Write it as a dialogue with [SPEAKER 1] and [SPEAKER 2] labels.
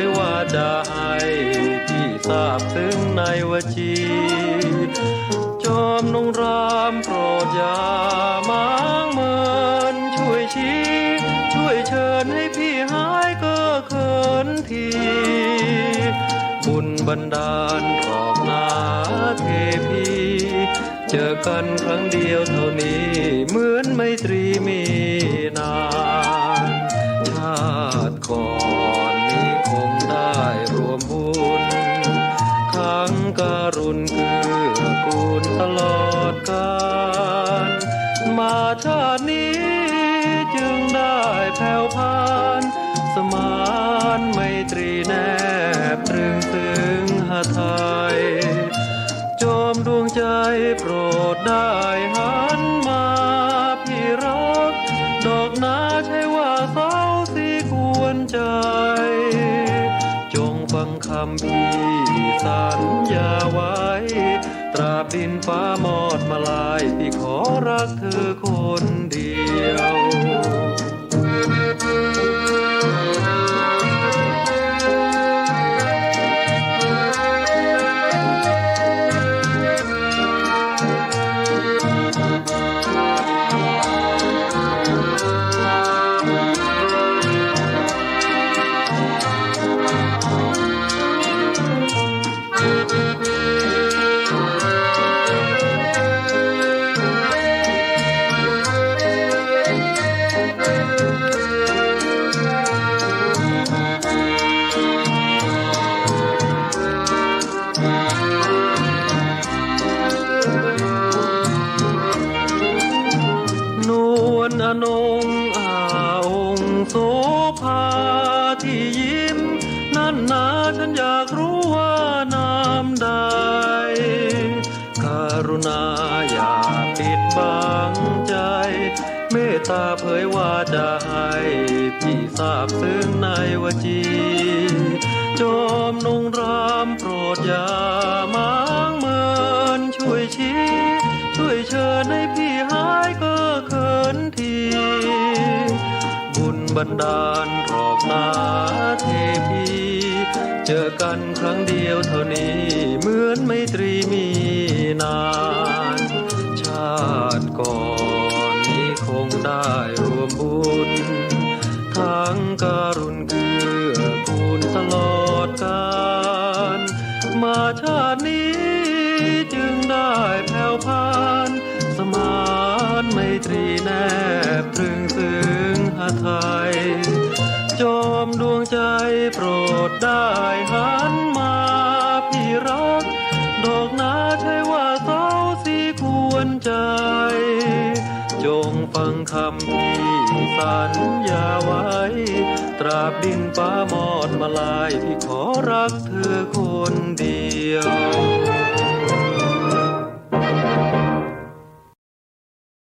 [SPEAKER 1] ยว่าจะให้พี่ทราบซึ้งในวจีจอมนงรามโปรดยามางเมินช่วยชี้ ช่วยเชิญให้พี่หายเก้อเขินทีบุญบันดาลหรอกนาเทพีเจอกันครั้งเดียวเท่านี้เหมือนไม่ตรีมีนานชาติก่อน มบุญทั้งการุณเกื้อกูลตลอดกาลมาชาตินี้จึงได้แผ่วพานสมานไมตรีแนบตรึงตึงหาไทยจอมดวงใจโปรดได้หันมาพี่รัก ดอกนาใช่ว่าเศร้าสีกวนใจ ฟังคำพี่สัญญาไว้ ตราบดินฟ้ามอดมาลาย พี่ขอรักเธอคนเดียว โสภาที่ยิ้ม นั่นนาฉันอยากรู้ว่านามใดการุณาอย่าปิดบังใจ เมตตาเผยว่าจะให้พี่ทราบซึ้งในวจี จอมนงรามโปรดย่า บันดาลรอกนาเทพี เจอกันครั้งเดียวเท่านี้ เหมือนไมตรีมีนาน ชาติก่อนนี้คงได้รวมบุญ ทั้งการุณเกื้อกูลตลอดกาลมาชาตินี้จึงได้แผ่วพาน สมานไมตรีแนบตรึง ใจ จงฟังคำพี่สัญญาไว้ ตราบดินฟ้ามอดมาลาย ที่ขอรักเธอคนเดียว